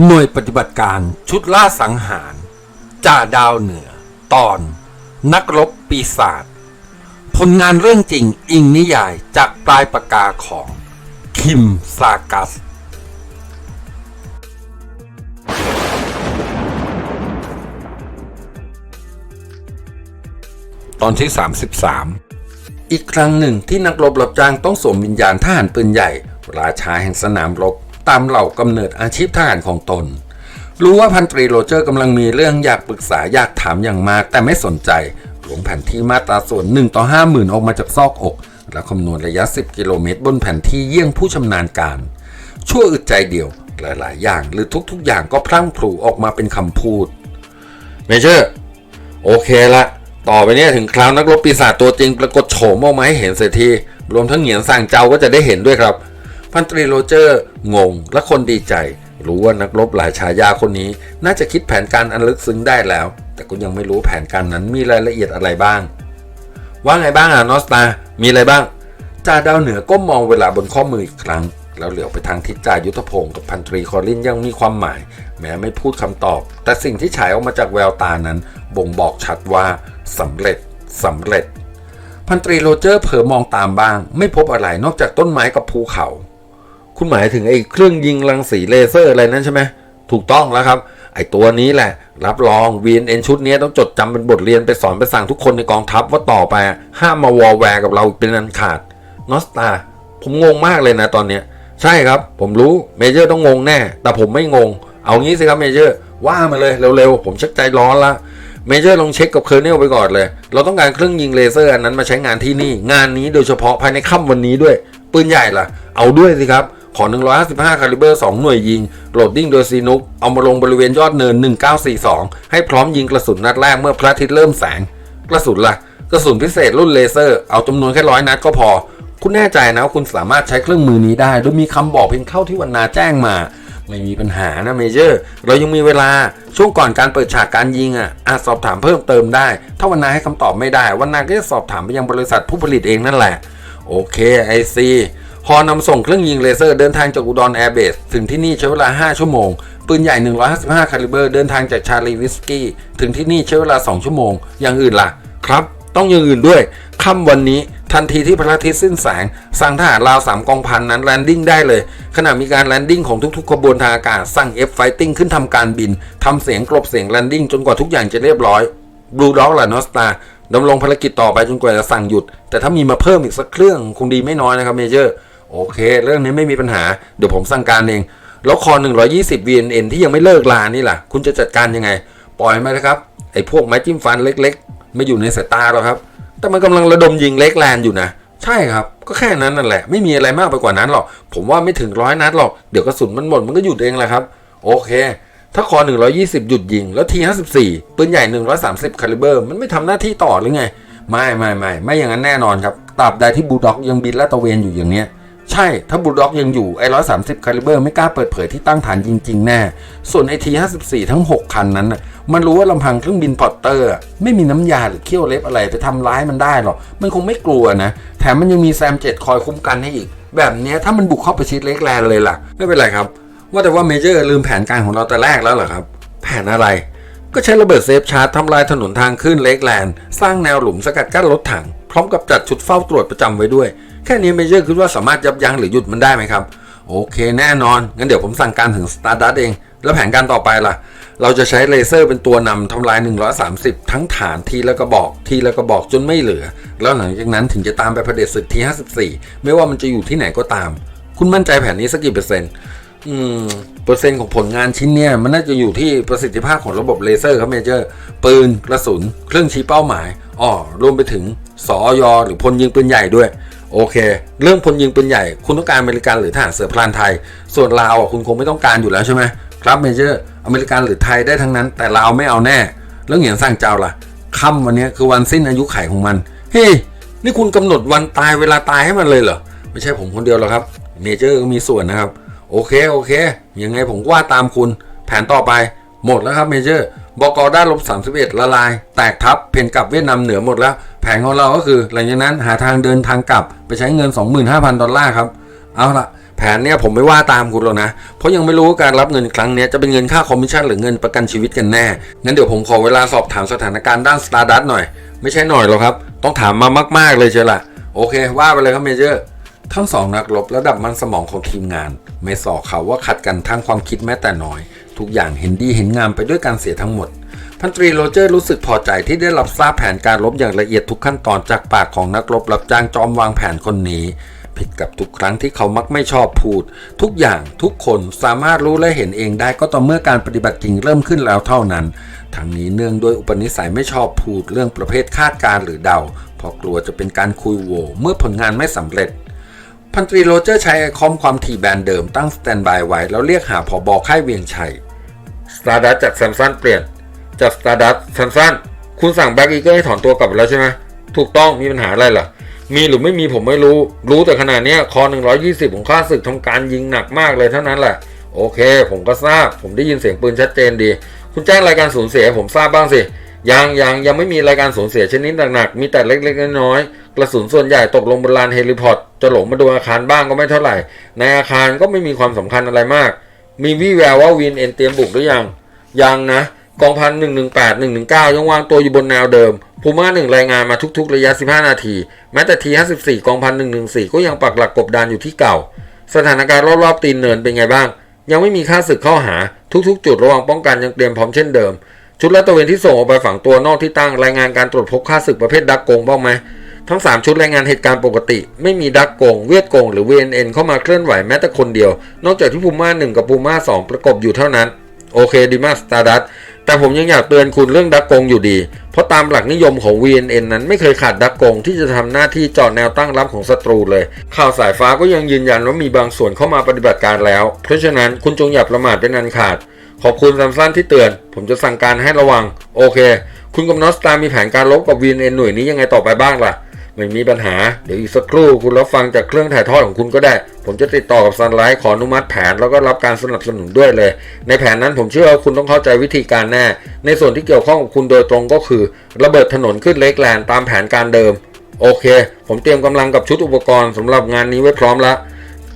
หน่วยปฏิบัติการชุดล่าสังหาร จ่าดาวเหนือ ตอน นักรบปีศาจผลงานเรื่องจริงอิงนิยายจากปลายปากกาของ คิมซากัส ตอนที่ 33 อีกครั้งหนึ่งที่นักรบรับจ้างต้องสวมวิญญาณทหารปืนใหญ่ ราชาแห่งสนามรบ ตามเหล่ากำเนิดอาชีพทหารของตน รู้ว่าพันตรีโรเจอร์กำลังมีเรื่องอยากปรึกษาอยากถามอย่างมาก แต่ไม่สนใจหลวงแผนที่มาตราส่วน1ต่อ50,000 ออกมาจากซอกอก แล้วคำนวณระยะ 10 กิโลเมตร บนแผนที่เยี่ยงผู้ชำนาญการ ชั่วอึดใจเดียวหลายๆ อย่างหรือทุกๆ อย่างก็พลั่งพลูออกมาเป็นคำพูดเมเจอร์โอเคละต่อไปนี้ถึงคราวนักรบปีศาจตัวจริงปรากฏโฉมออกมาให้เห็นเสียที รวมทั้งเหงียนสั่งเจ้าก็จะได้เห็นด้วยครับ พันตรีโรเจอร์ งงและคนดีใจ รู้ว่านักรบหลายฉายาคนนี้ น่าจะคิดแผนการอันลึกซึ้งได้แล้ว แต่ก็ยังไม่รู้แผนการนั้นมีรายละเอียดอะไรบ้าง ว่าไงบ้างอะนอสตา มีอะไรบ้างจ่าดาวเหนือก้มมองเวลาบนข้อมืออีกครั้ง แล้วเหลียวไปทางทิศจ่ายุทธพงศ์กับพันตรีคอลินยังมีความหมาย แม้ไม่พูดคำตอบ แต่สิ่งที่ฉายออกมาจากแววตานั้น บ่งบอกชัดว่าสำเร็จสำเร็จพันตรีโรเจอร์เผลอมองตามบ้าง ไม่พบอะไรนอกจากต้นไม้กับภูเขา คุณหมายถึงไอ้เครื่องยิงรังสีเลเซอร์อะไรนั่นใช่ไหมถูกต้องแล้วครับ ไอ้ตัวนี้แหละ รับรอง VNN ชุดนี้ต้องจดจำเป็นบทเรียนไปสอนไปสั่งทุกคนในกองทัพว่าต่อไป ห้ามมาวอลแวร์กับเราเป็นอันขาดนอสตาผมงงมากเลยนะตอนเนี้ย ใช่ครับ ผมรู้เมเจอร์ต้องงงแน่ แต่ผมไม่งง เอางี้สิครับเมเจอร์ว่ามาเลยเร็วๆ ผมชักใจร้อนละเมเจอร์ลองเช็คกับเคอร์เนลไปก่อนเลย เราต้องการเครื่องยิงเลเซอร์อันนั้นมาใช้งานที่นี่ งานนี้โดยเฉพาะภายในค่ำวันนี้ด้วย ปืนใหญ่ล่ะ เอาด้วยสิครับ ขอ 155 คาลิเบอร์ 2 หน่วยยิง โหลดดิ้งโดยซีนุก เอามาลงบริเวณยอดเนิน 1942 ให้พร้อมยิงกระสุนนัดแรกเมื่อพระอาทิตย์เริ่มแสง กระสุนล่ะ กระสุนพิเศษรุ่นเลเซอร์ เอาจำนวนแค่ร้อยนัดก็พอ คุณแน่ใจนะว่าคุณสามารถใช้เครื่องมือนี้ได้ โดยมีคำบอกเพียงเข้าที่วันนาแจ้งมา ไม่มีปัญหานะเมเจอร์ เรายังมีเวลา ช่วงก่อนการเปิดฉากการยิงอะ อาจสอบถามเพิ่มเติมได้ ถ้าวันนาให้คำตอบไม่ได้ วันนาก็จะสอบถามไปยังบริษัทผู้ผลิตเองนั่นแหละ โอเคไอซี ฮอนำส่งเครื่องยิงเลเซอร์เดินทางจากอุดรแอร์เบสถึงที่นี่ใช้เวลา 5 ชั่วโมง ปืนใหญ่ 155 คาลิเบอร์เดินทางจากชาลีวิสกี้ถึงที่นี่ใช้เวลา 2 ชั่วโมง อย่างอื่นล่ะ ครับ ต้องอย่างอื่นด้วยค่ำวันนี้ทันทีที่พระอาทิตย์สิ้นแสงสั่งทหารราวสามกองพันนั้นแลนดิ้งได้เลย ขณะมีการแลนดิ้งของทุกๆขบวนทางอากาศสั่ง F Fighting ขึ้นทำการบินทำเสียงกลบเสียงแลนดิ้งจนกว่าทุกอย่างจะเรียบร้อยบลูด็อกล่ะนอสตาดำรงภารกิจต่อไปจนกว่าจะสั่งหยุด แต่ถ้ามีมาเพิ่มอีกสักเครื่องคงดีไม่น้อยนะครับเมเจอร์ โอเค เรื่องนี้ไม่มีปัญหา เดี๋ยวผมสั่งการเอง แล้วคอ 120 VNN ที่ยังไม่เลิกลานี่ล่ะ คุณจะจัดการยังไง ปล่อยมาเลยครับ ไอ้พวกไม้จิ้มฟันเล็กๆ ไม่อยู่ในสายตาหรอกครับ แต่มันกำลังระดมยิงเล็กแลนอยู่นะ ใช่ครับ ก็แค่นั้นนั่นแหละ ไม่มีอะไรมากไปกว่านั้นหรอก ผมว่าไม่ถึงร้อยนัดหรอก เดี๋ยวกระสุนมันหมดมันก็หยุดเองแหละครับ โอเค ถ้าคอ 120 หยุดยิง แล้วที54ปืนใหญ่ 130คาลิเบอร์ มันไม่ทำหน้าที่ต่อหรือไง ไม่ไม่ไม่ไม่อย่างนั้นแน่นอนครับตราบใดที่บูด็อกยังบินและตระเวนอยู่อย่างเนี้ย ใช่ ถ้าบูลด็อกยังอยู่ ไอ้ร้อยสามสิบคาลิเบอร์ไม่กล้าเปิดเผยที่ตั้งฐานจริง ๆ แน่ ส่วนไอทีห้าสิบสี่ทั้ง6คันนั้น มันรู้ว่าลำพังเครื่องบินพอตเตอร์ ไม่มีน้ำยาหรือเขี้ยวเล็บอะไรไปทำร้ายมันได้หรอก มันคงไม่กลัวนะ แถมมันยังมีแซมเจ็ดคอยคุ้มกันให้อีก แบบนี้ถ้ามันบุกเข้าไปชิดเล็กแลนเลยล่ะ ไม่เป็นไรครับ ว่าแต่ว่าเมเจอร์ลืมแผนการของเราแต่แรกแล้วเหรอครับ แผนอะไร ก็ใช้ระเบิดเซฟชาร์จทำลายถนนทางขึ้นเล็กแลนสร้างแนวหลุมสกัดกั้นรถถัง พร้อมกับจัดชุดเฝ้าตรวจประจำไว้ด้วย แค่นี้เมเจอร์คิดว่าสามารถยับยั้งหรือหยุดมันได้ไหมครับ โอเคแน่นอน งั้นเดี๋ยวผมสั่งการถึงสตาร์ดัตเอง แล้วแผนการต่อไปล่ะ เราจะใช้เลเซอร์เป็นตัวนำทำลาย 130 ทั้งฐานทีและกระบอกทีและกระบอกจนไม่เหลือ แล้วหลังจากนั้นถึงจะตามไปเผด็จศึกที54 ไม่ว่ามันจะอยู่ที่ไหนก็ตาม คุณมั่นใจแผนนี้สักกี่เปอร์เซ็นต์อืมเปอร์เซ็นต์ของผลงานชิ้นเนี่ยมันน่าจะอยู่ที่ประสิทธิภาพของระบบเลเซอร์ครับเมเจอร์ปืนกระสุน เครื่องชี้เป้าหมายอ้อรวมไปถึงสอยหรือพลยิงปืนใหญ่ด้วย โอเค เรื่องพลยิงเปืนใหญ่ คุณต้องการอเมริกันหรือทหารเสือพลานไทย ส่วนลาวอะคุณคงไม่ต้องการอยู่แล้วใช่ไหมครับเมเจอร์อเมริกันหรือไทยได้ทั้งนั้น แต่ลาวไม่เอาแน่แล้วเหงียนสร้างเจ้าล่ะค่ำวันนี้คือวันสิ้นอายุไขของมัน เฮ้ยนี่คุณกำหนดวันตายเวลาตายให้มันเลยเหรอ ไม่ใช่ผมคนเดียวหรอกครับเมเจอร์ก็มีส่วนนะครับ โอเคโอเค ยังไงผมว่าตามคุณ แผนต่อไปหมดแล้วครับเมเจอร์บกด้านลบ31ละลาย แตกทับเพนกลับเวียดนามเหนือหมดแล้ว แผนของเราก็คือ หลังจากนั้นหาทางเดินทางกลับไปใช้เงิน 25,000 ดอลลาร์ครับ เอาละแผนเนี่ยผมไม่ว่าตามคุณหรอกนะ เพราะยังไม่รู้ว่าการรับเงินครั้งนี้จะเป็นเงินค่าคอมมิชชั่นหรือเงินประกันชีวิตกันแน่ งั้นเดี๋ยวผมขอเวลาสอบถามสถานการณ์ด้านสตาร์ดัตหน่อย ไม่ใช่หน่อยหรอกครับ ต้องถามมามาก ๆเลยเชียวล่ะ โอเค ว่าไปเลยครับเมเจอร์ ทั้งสองนักรบระดับมันสมองของทีมงาน ไม่สอกเขาว่าขัดกันทางความคิดแม้แต่น้อย ทุกอย่างเห็นดีเห็นงามไปด้วยการเสียทั้งหมด พันตรีโรเจอร์รู้สึกพอใจที่ได้รับทราบแผนการรบอย่างละเอียดทุกขั้นตอนจากปากของนักรบรับจ้างจอมวางแผนคนนี้ ผิดกับทุกครั้งที่เขามักไม่ชอบพูด ทุกอย่างทุกคนสามารถรู้และเห็นเองได้ก็ต่อเมื่อการปฏิบัติจริงเริ่มขึ้นแล้วเท่านั้น ทั้งนี้เนื่องด้วยอุปนิสัยไม่ชอบพูดเรื่องประเภทคาดการหรือเดาเพราะกลัวจะเป็นการคุยโวเมื่อผลงานไม่สำเร็จพันตรีโรเจอร์ใช้ไอคอมความถี่แบนเดิมตั้งสแตนบายไว้แล้วเรียกหาผอบอค่ายเวียงชัยสตาร์ดัตจากแซมซันเปลี่ยน จากสตาร์ดัตแซมซันคุณสั่งแบ็กอีเกิลให้ถอนตัวกลับไปแล้วใช่ไหมถูกต้องมีปัญหาอะไรเหรอมีหรือไม่มีผมไม่รู้ รู้แต่ขนาดนี้คอ 120 ของข้าศึกทำการยิงหนักมากเลยเท่านั้นแหละ โอเค ผมก็ทราบ ผมได้ยินเสียงปืนชัดเจนดี คุณแจ้งรายการสูญเสียผมทราบบ้างสิ ยังยังยังไม่มีรายการสูญเสียชนิดหนักๆ มีแต่เล็กๆน้อยๆ กระสุนส่วนใหญ่ตกลงบนลานเฮลิพอร์ต จะหลงมาโดนอาคารบ้างก็ไม่เท่าไหร่ ในอาคารก็ไม่มีความสำคัญอะไรมาก มีวี่แววว่าวีนเอ็นเตรียมบุกหรือยัง ยังนะ กองพันหนึ่งหนึ่งแปดหนึ่งหนึ่งเก้ายังวางตัวอยู่บนแนวเดิมพูม่าหนึ่งรายงานมาทุกๆ ระยะ 15 นาที แม้แต่ทีห้าสิบสี่กองพันหนึ่งหนึ่งสี่ก็ยังปักหลักกบดานอยู่ที่เก่า สถานการณ์รอบๆตีนเนินเป็นไงบ้าง ยังไม่มีค่าศึกเข้าหา ทุกๆ จุดระว่างป้องกันยังเตรียมพร้อมเช่นเดิม ชุดลาดตระเวนที่ส่งออกไปฝังตัวนอกที่ตั้งรายงานการตรวจพบค่าศึกประเภทดักโกงบ้างไหมทั้ง 3 ชุดรายงานเหตุการณ์ปกติ ไม่มีดักโกง เวียดโกง หรือ VNN เข้ามาเคลื่อนไหวแม้แต่คนเดียว นอกจากที่พูม่า1กับพูม่า2ประกบอยู่เท่านั้น โอเคดีมากสตาร์ดัต แต่ผมยังอยากเตือนคุณเรื่องดักกงอยู่ดี เพราะตามหลักนิยมของ VNN นั้นไม่เคยขาดดักกงที่จะทำหน้าที่จอดแนวตั้งรับของศัตรูเลย ข่าวสายฟ้าก็ยังยืนยันว่ามีบางส่วนเข้ามาปฏิบัติการแล้ว เพราะฉะนั้นคุณจงอย่าประมาทเป็นอันขาด ขอบคุณซัมซันที่เตือน ผมจะสั่งการให้ระวัง โอเค คุณกับนอสตามีแผนการลบกับ VNN หน่วยนี้ยังไงต่อไปบ้างล่ะ ไม่มีปัญหา เดี๋ยวอีกสักครู่คุณรับฟังจากเครื่องถ่ายทอดของคุณก็ได้ ผมจะติดต่อกับซันไลท์ขออนุมัติแผนแล้วก็รับการสนับสนุนด้วยเลย ในแผนนั้นผมเชื่อว่าคุณต้องเข้าใจวิธีการแน่ ในส่วนที่เกี่ยวข้องกับคุณโดยตรงก็คือ ระเบิดถนนขึ้นเล็กแลนตามแผนการเดิม โอเค ผมเตรียมกำลังกับชุดอุปกรณ์สำหรับงานนี้ไว้พร้อมแล้ว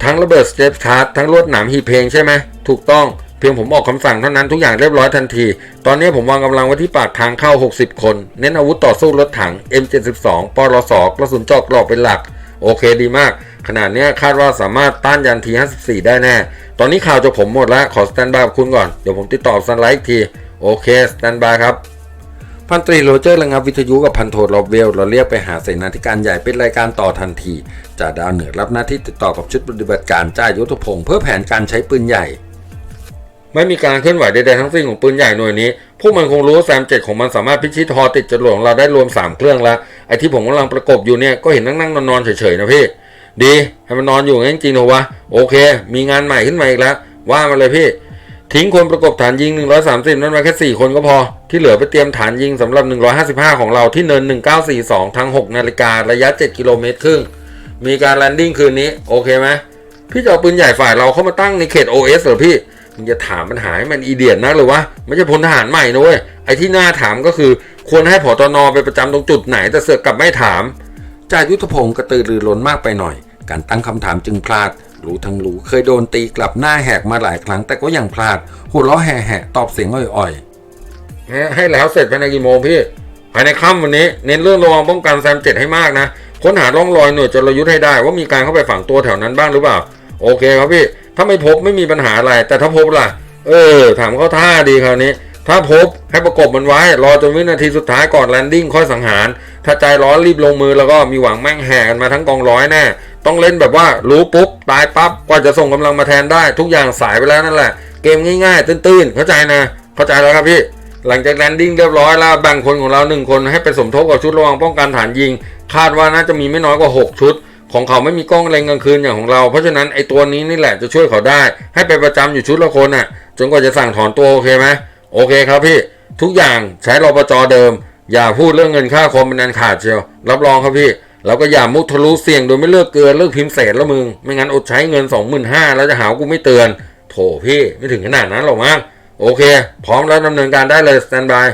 ทั้งระเบิดสเตปชาร์ตทั้งลวดหนามหีเพลงใช่ไหมถูกต้อง เพียงผมออกคำสั่งเท่านั้นทุกอย่างเรียบร้อยทันที ตอนนี้ผมวางกำลังไว้ที่ปากทางเข้า 60 คน เน้นอาวุธต่อสู้รถถัง M72 ปลสกระสุนเจอกกรอบเป็นหลัก โอเคดีมาก ขนาดนี้คาดว่าสามารถต้านยันที 54 ได้แน่ ตอนนี้ข่าวจากผมหมดแล้ว ขอสแตนบายกับคุณก่อน เดี๋ยวผมติดต่อซันไลท์อีกที โอเค สแตนบายครับ พันตรีโรเจอร์ระงับวิทยุกับพันโทรอบเวลเราเรียกไปหาเสนาธิการใหญ่เป็นรายการต่อทันทีจ่าดาวเหนือรับหน้าที่ติดต่อกับชุดปฏิบัติการจ่ายุทธพงศ์เพื่อแผนการใช้ปืนใหญ่ ไม่มีการเคลื่อนไหวใดๆทั้งสิ้นของปืนใหญ่หน่วยนี้ พวกมันคงรู้ว่าแซมเจ็ดของมันสามารถพิชิตฮอติดจรวดของเราได้รวม 3 เครื่องแล้ว ไอ้ที่ผมกำลังประกบอยู่เนี่ยก็เห็นนั่งๆนอนๆเฉยๆนะพี่ ดีให้มันนอนอยู่งั้นจริงเหรอวะ โอเค มีงานใหม่ขึ้นมาอีกแล้ว ว่ามาเลยพี่ ทิ้งคนประกบฐานยิง 130 นั้นมาแค่ 4 คนก็พอ ที่เหลือไปเตรียมฐานยิงสำหรับ 155 ของเราที่เนิน 1942ทั้ง6นาฬิการะยะ 7 กิโลเมตรครึ่ง มีการแลนดิ้งคืนนี้ โอเคไหมพี่จะเอาปืนใหญ่ฝ่ายเราเข้ามาตั้งในเขต OS เหรอพี่ มึงจะถามปัญหาให้มันอีเดียนนะหรือวะไม่ใช่พลทหารใหม่นะเว้ยไอ้ที่น่าถามก็คือควรให้ผอตนไปประจำตรงจุดไหนแต่เสือกกลับไม่ถามจ่ายุทธพงศ์กระตือรือร้นมากไปหน่อย การตั้งคำถามจึงพลาด รู้ทั้งรู้เคยโดนตีกลับหน้าแหกมาหลายครั้งแต่ก็ยังพลาดหัวเราะแห่ๆตอบเสียงอ่อยๆให้แล้วเสร็จภายในกี่โมงพี่ภายในค่ำวันนี้เน้นเรื่องระวังป้องกันแซมเจ็ดให้มากนะค้นหาร่องรอยหน่วยจรยุทธ์ให้ได้ว่ามีการเข้าไปฝังตัวแถวนั้นบ้างหรือเปล่า โอเคครับพี่ ถ้าไม่พบไม่มีปัญหาอะไร แต่ถ้าพบล่ะ เออ ถามเขาท่าดีคราวนี้ ถ้าพบให้ประกบมันไว้ รอจนวินาทีสุดท้ายก่อนแลนดิ้งค่อยสังหาร ถ้าใจร้อนรีบลงมือแล้วก็มีหวังแม่งแห่กันมาทั้งกองร้อยแน่ ต้องเล่นแบบว่ารู้ปุ๊บตายปั๊บกว่าจะส่งกำลังมาแทนได้ ทุกอย่างสายไปแล้วนั่นแหละ เกมง่ายๆ ตื้นๆ เข้าใจนะ เข้าใจแล้วครับพี่หลังจากแลนดิ้งเรียบร้อยแล้วแบ่งคนของเราหนึ่งคนให้ไปสมทบกับชุดระวังป้องกันฐานยิง คาดว่าน่าจะมีไม่น้อยกว่า 6 ชุด ของเขาไม่มีกล้องเล็งกลางคืนอย่างของเรา เพราะฉะนั้นไอตัวนี้นี่แหละจะช่วยเขาได้ ให้ไปประจำอยู่ชุดละคนน่ะ จนกว่าจะสั่งถอนตัวโอเคไหมโอเคครับพี่ ทุกอย่างใช้รปจเดิม อย่าพูดเรื่องเงินค่าคอมเป็นอันขาดเชียว รับรองครับพี่แล้วก็อย่ามุทะลุเสี่ยงโดยไม่เลือกเกลือเลือกพิมพ์เศษแล้วมึง ไม่งั้นอดใช้เงิน 25,000แล้วจะหาว่ากูไม่เตือน โถพี่ไม่ถึงขนาดนั้นหรอกมั้งโอเค พร้อมแล้วดำเนินการได้เลยสแตนบาย